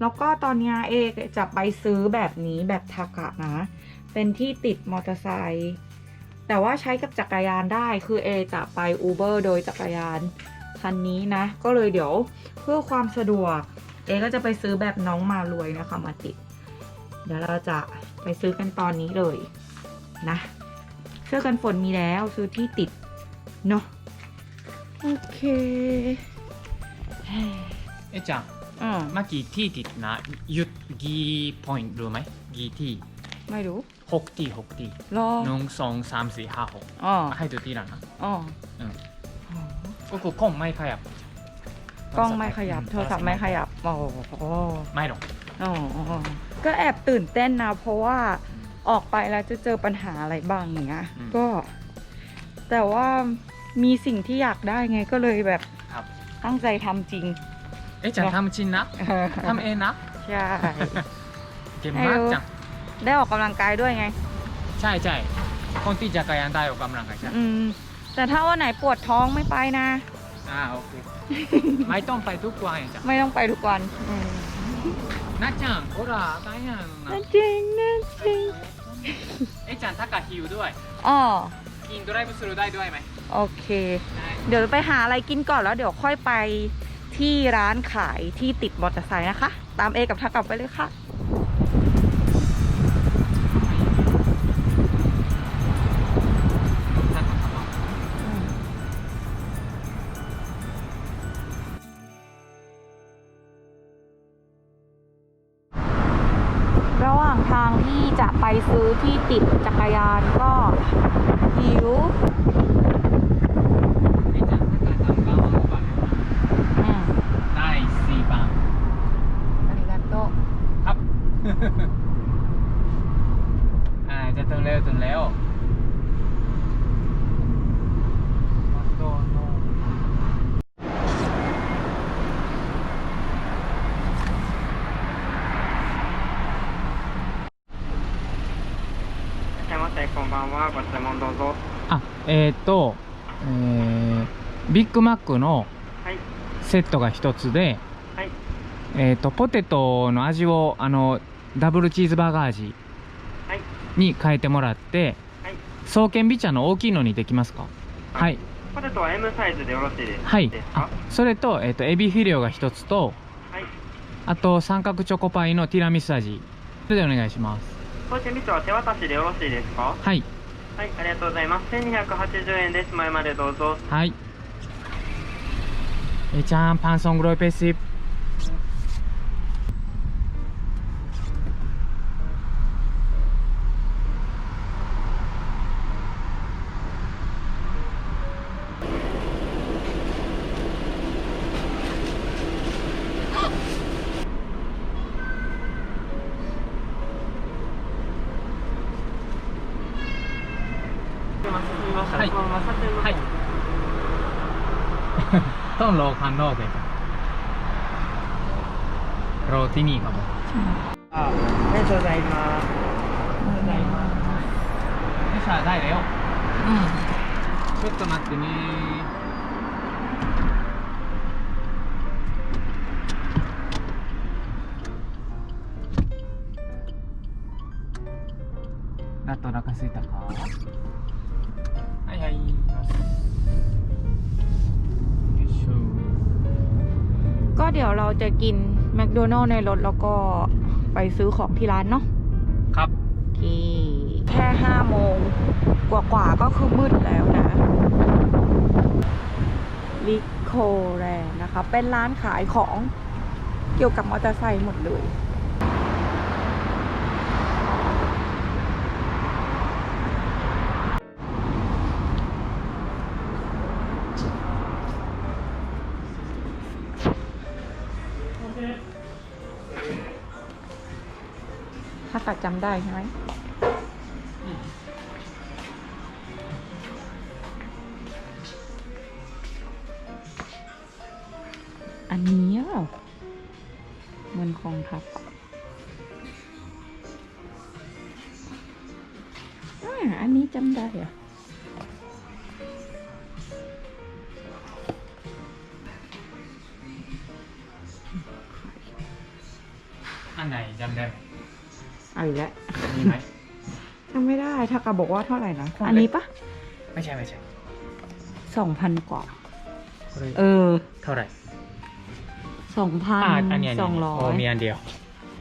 แล้วก็ตอนนี้เอจะไปซื้อแบบนี้แบบทากะนะ เป็นที่ติดมอเตอร์ไซค์แต่ว่าใช้กับจักรยานได้คือเอจะไปอูเบอร์โดยจักรยานคันนี้นะ ก็เลยเดี๋ยวเพื่อความสะดวก เอก็จะไปซื้อแบบน้องมารวยนะคะมาติด เดี๋ยวเราจะไปซื้อกันตอนนี้เลยนะเสื้อกันฝนมีแล้วซื้อที่ติดเนาะโอเคเอ๊จัง อืมเมื่อกี้ที่ติดนะหยุดกี่พอยต์รู้ไหมกี่ที่ไม่รู้หกที่หกที่รอหนึ่งสองสามสี่ห้าหกอ๋อให้ดูที่หลังนะอ๋อก็คือกล้องไม่ขยับ กล้องไม่ขยับ โทรศัพท์ไม่ขยับ โอ้โหไม่หรอกอ๋อก็แอบตื่นเต้นนะ เพราะว่าออกไปแล้วจะเจอปัญหาอะไรบ้างอย่างเงี้ย ก็ แต่ว่ามีสิ่งที่อยากได้ไงก็เลยแบบครับตั้งใจทำจริง เอ๊ะจันทำจริงนะทำเองนะ ใช่ เก่งมากจัง ได้ออกกำลังกายด้วยไง ใช่ใช่คนที่จะกรยานได้ออกกำลังกายใช่แต่ถ้าว่าไหนปวดท้องไม่ไปนะ อ่าโอเค ไม่ต้องไปทุกวันจ้ะไม่ต้องไปทุกวันนัดจังโอ้ราตายยังนัดจริงนัดจริงเอ๊ะจันถ้ากัะหิวด้วยอ๋อกินตัวได้บุสรุได้ด้วยไหมโอเค เดี๋ยวไปหาอะไรกินก่อนแล้วเดี๋ยวค่อยไป ที่ร้านขายที่ติดมอเตอร์ไซค์นะคะ ตามเอกับทักกลับไปเลยค่ะระหว่างทางที่จะไปซื้อที่ติดจักรยานก็หิว อ่าจะตื่นเร็วตื่นเร็วโดนโดน いらっしゃいませ、こんばんは。ご注文どうぞ。あえっ、と、えービッグマックのはい。セットが一つで、はい。えっ、とポテトの味をあのダブルチーズバーガー味はい。 に変えてもらって、はい。双剣ビチャの大きいのにできますか？はい。ポテトは M サイズでよろしいですか？はい。あか？それと,、えっとエビフィレオが一つとはい。あと三角チョコパイのティラミス味。それでお願いします。当店ビトは手渡しでよろしいですか？はい。はい、ありがとうございます。1280円です。前までどうぞ。はい。えーちゃんパンソングロイペーシすみません。すみません。はいこのまま撮影の方はいต้องรอข้างนอกเลยครับรอที่นี่ครับผม あ、ありがとうございます。ไม่ใช่ได้แล้ว อืม ちょっと待ってね納豆お腹すいたか はいはいよいしょ ก็เดี๋ยวเราจะกินแมคโดนัลล์ในรถแล้วก็ไปซื้อของที่ร้านเนาะ ครับ โอเคแค่ห้าโมงกว่าๆก็คือมืดแล้วนะลิโคแรนนะคะ เป็นร้านขายของเกี่ยวกับมอเตอร์ไซค์หมดเลย ถ้าตัดจำได้ใช่ไหมอันนี้เหรอเหมือนของทับอะอ่าอันนี้จำได้เหรอะอันไหนจำได้ เอาอีกแล้วมีไหมจำไม่ได้ทากาบอกว่าเท่าไหร่นะของเล็กอันนี้ปะไม่ใช่ไม่ใช่สองพันกว่าこれเออ เท่าไหร่สองพันอ่าอันเนี้ยสองร้อโอ้ยมีอันเดียว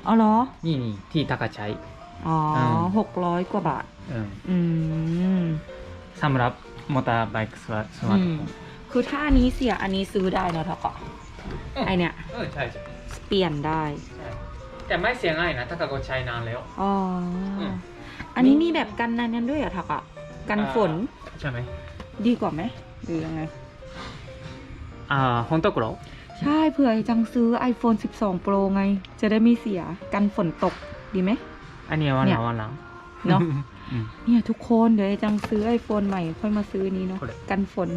อ๋อเหรอ นี่นี่ที่ตากาใช้ อ๋ออืมหกร้อยกว่าบาทเอออืมสำหรับมอเตอร์ไบค์สวัสดิ์อืมคือถ้าอันนี้เสียอันนี้ซื้อได้เนอะทากาไอเนี่ยเออใช่ใช่เปลี่ยนได้ใช่ แต่ไม่เสียง่ายนะถ้าก็ใช้นานแล้ว อ๋ออม อันนี้มีแบบกันนันกันด้วยเหรอทากะกันฝนใช่ไหมดีกว่าไหมหรือยังไง อ่าฮอนโตโกโรใช่เผื่อไอ้จังซื้อ iPhone 12 Pro ไง จะได้ไม่เสียกันฝนตกดีไหม อันนี้วันเนี่หลัยงวันหลัง เนาะอืมเนี่ยทุกคนเดี๋ยวไอ้จังซื้อ iPhone ใหม่ค่อยมาซื้อนี้เนาะこれกันฝน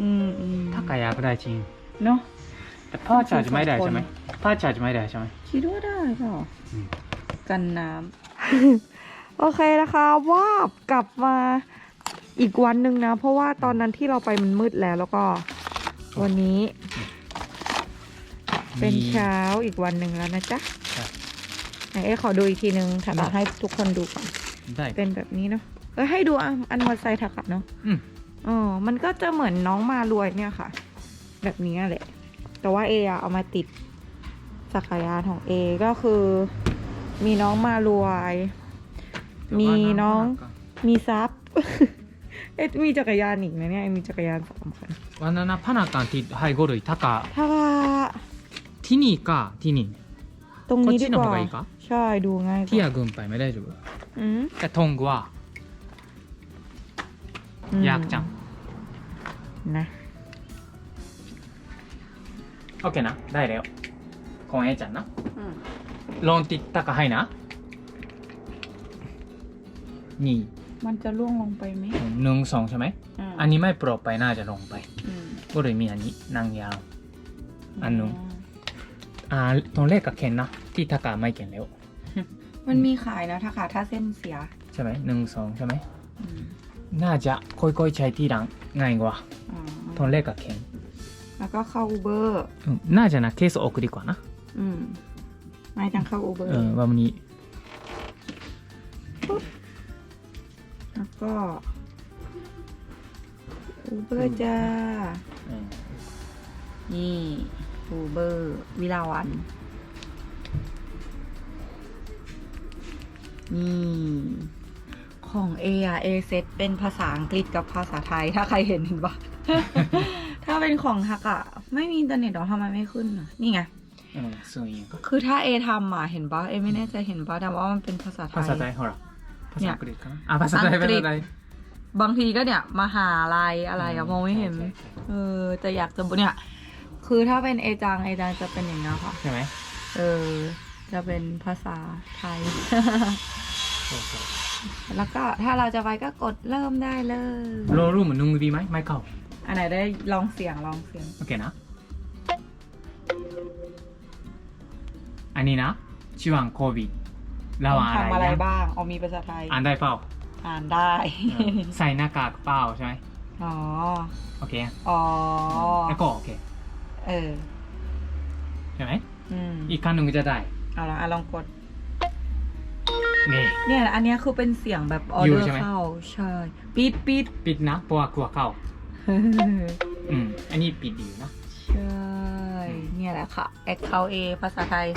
อืมอืมถ้าใครอยากได้จริง เนาะ แต่พ่อชาร์จไม่ได้ใช่ไหมพ่อชาร์จไม่ได้ใช่ไหมคิดว่าได้เปล่าอืมกันน้ำโอเคนะคะว่าบกลับมาอีกวันหนึ่งนะ เพราะว่าตอนนั้นที่เราไปมันมืดแล้วแล้วก็ วันนี้ เป็นเช้าอีกวันหนึ่งแล้วนะจ๊ะครับไหนเอ๊ะขอดูอีกทีนึงถักได้ให้ทุกคนดูก่อนได้เป็นแบบนี้เนาะเออให้ดูอันอันมอเตอร์ไซค์ถักอะเนาะอืม อ๋อมันก็จะเหมือนน้องมารวยเนี่ยค่ะ แบบนี้แหละ แต่ว่าเออเอามาติดจักรยานของเอก็คือ มีน้องมารวย มีน้องมีซับเอ๊มีจักรยานอีกนะเนี่ย มีจักรยานสองคันวันนั้นพนักงานที่ไฮโกเลยทากาทากาที่นี่กะที่นี่ตรงนี้ดีกว่าใช่ดูง่ายที่อากุนไปไม่ได้จูแต่ทงกว่ายากจังนะ โอเคนะ ได้แล้ว ของเอ๋ยจันนะลองติดตะกะให้นะนี่มันจะล่วงลงไปไหมหนึ่งสองใช่ไหมอันนี้ไม่โปรไปน่าจะลงไปก็เลยมีอันนี้นางยาว อันนึงอ่าตอนแรกก็เข็นนะ ที่ตะกะไม่เข็นแล้ว มันมีขายนะถ้าขาถ้าเส้นเสียใช่ไหมหนึ่งสองใช่ไหมน่าจะค่อยๆใช้ที่หลังง่ายกว่า อ๋อตอนแรกก็เข็น แล้วก็เข้าอูเบอร์อืมน่าจะนะเคสออกดีกว่านะ อืมไม่จังเข้าอูเบอร์เออวันนี้แล้วก็อูเบอร์จ้าเออนี่อูเบอร์วิลาวัน นี่ ของเออะเอเซตเป็นภาษาอังกฤษกับภาษาไทยถ้าใครเห็นเห็นปะ ถ้าเป็นของฮักอะไม่มีอินเทอร์เน็ตหรอทำไมไม่ขึ้นอนี่ไงย่งคือถ้าเอทำอะเห็นปะเอไม่แน่ใจเห็นปะแต่ว่ามันเป็นภาษาไทยภาษาไทยเหรอภาษาอังกฤษก็อะภาษาไทยเป็นอะไร บางทีก็เนี่ยมหาลัยอะไรอะอืมองไม่เห็นเออแต่อยากจะบอกเนี่ย คือถ้าเป็นเอจังเอจังจะเป็นอย่างเงี้ยค่ะ ใช่ไหมเออ จะเป็นภาษาไทยแล้วก็ถ้าเราจะไปก็กดเริ่มได้เลย โรรูเหมือนนุงวีไหมไม่เข้า อันไหนได้ลองเสียงลองเสียง โอเคนะ อันนี้นะชิวันโควิดระหว่างอะไรทำอะไรนะบ้างเอามีภาษาไทย อ่านได้เปล่าอ่านได้ เออใส่หน้ากากเปล่าใช่ไหมอ๋อ โอเคอ๋อ แล้วก็โอเคเออ ใช่ไหมอืมอีกครั้งหนึ่งจะได้เอาละอะลองกด นี่ เนี่ย อันเนี้ยคือเป็นเสียงแบบอออยู่เดอร์ใช่ไหม เข้า ใช่ ปิดปิดปิดนะเพราะว่ากลัวเข้า อืมอันนี้ปิดดีนะใช่ เนี่ยแหละค่ะแอคเคาเอภาษาไทย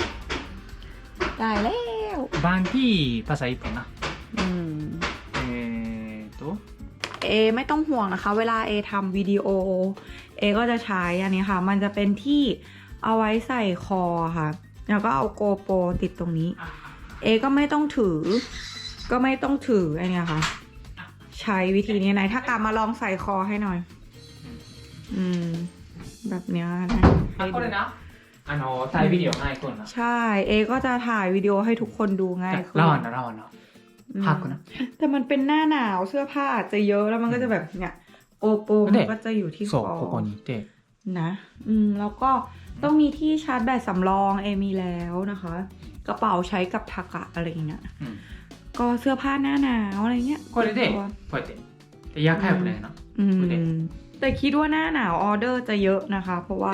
ได้แล้ว บางที่ภาษาญี่ปุ่นนะอืม เอ่อตัว เอไม่ต้องห่วงนะคะ เวลาเอทำวิดีโอเอก็จะใช้อันนี้ค่ะ มันจะเป็นที่เอาไว้ใส่คอค่ะ แล้วก็เอาโกโปรติดตรงนี้ เอก็ไม่ต้องถือ ก็ไม่ต้องถืออันเนี้ยค่ะ ใช้วิธีนี้ไหนถ้ากลับมาลองใส่คอให้หน่อย อืม แบบเนี้ยนะ あこれなあのタイビデオないこんな ใช่ เอก็จะถ่ายวิดีโอให้ทุกคนดูง่ายขึ้น ラワンだラワンだ อืม 吐くな แต่มันเป็นหน้าหนาวเสื้อผ้าอาจจะเยอะแล้วมันก็จะแบบเนี่ยโอโปมันก็จะอยู่ที่ค そう อ ここにいて นะ อืม แล้วก็ต้องมีที่ชาร์จแบตสำรองเอมีแล้วนะคะ กระเป๋าใช้กับทากะอะไรอย่างเงี้ย うん ก็เสื้อผ้าหน้าหนาวอะไรเงี้ย これでこうやってで夜早くだよな อืม これで แต่คิดว่าหน้าหนาวออเดอร์จะเยอะนะคะ เพราะว่า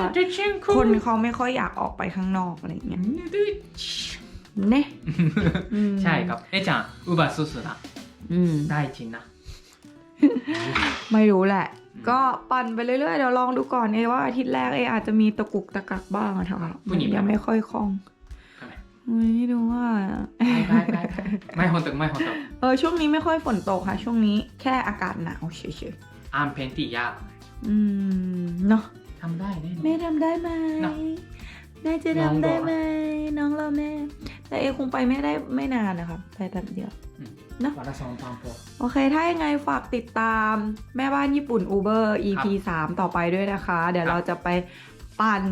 คนเขาไม่ค่อยอยากออกไปข้างนอกอะไรเงี้ยเน่ใช่ครับเอจังอุบัสุสุนะได้จริงนะ ไม่รู้แหละ ก็ปั่นไปเรื่อยๆเดี๋ยวลองดูก่อนเอว่าอาทิตย์แรกเออาจจะมีตะกุกตะกักบ้างนะคะยังไม่ค่อยคล่องไม่รู้ว่าไม่ฝนตกไม่ฝนตกเออช่วงนี้ไม่ค่อยฝนตกค่ะ ช่วงนี้แค่อากาศหนาวเฉยๆอ่านเพนติยาก อืมเนาะทำได้แน่นอน แม่ทำได้ไหมเนอะแม่จะน้องทำได้บอกไหมน้องเราแม่ แต่เอคงไปไม่ได้ไม่นานนะครับไปแป๊บเดียววันละสองตอนพอ โอเค ถ้ายังไงฝากติดตามแม่บ้านญี่ปุ่น Uber EP 3 ต่อไปด้วยนะคะ เดี๋ยวครับ เราจะไปปั่น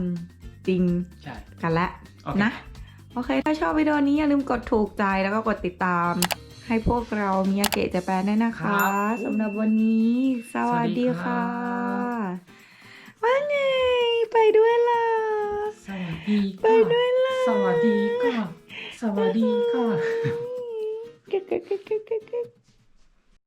จริงใช่กันแล้วโอเค นะ โอเค ถ้าชอบวิดีโอนี้อย่าลืมกดถูกใจแล้วก็กดติดตาม ให้พวกเรามียาเกะเจแปนด้วยนะคะสำหรับวันนี้ สวัสดีค่ะ ว่าไง ไปด้วยล่ะ สวัสดีไปด้วยล่ะสวัสดีค่ะสวัสดีค่ะ กึกกึกกึกกึกกึก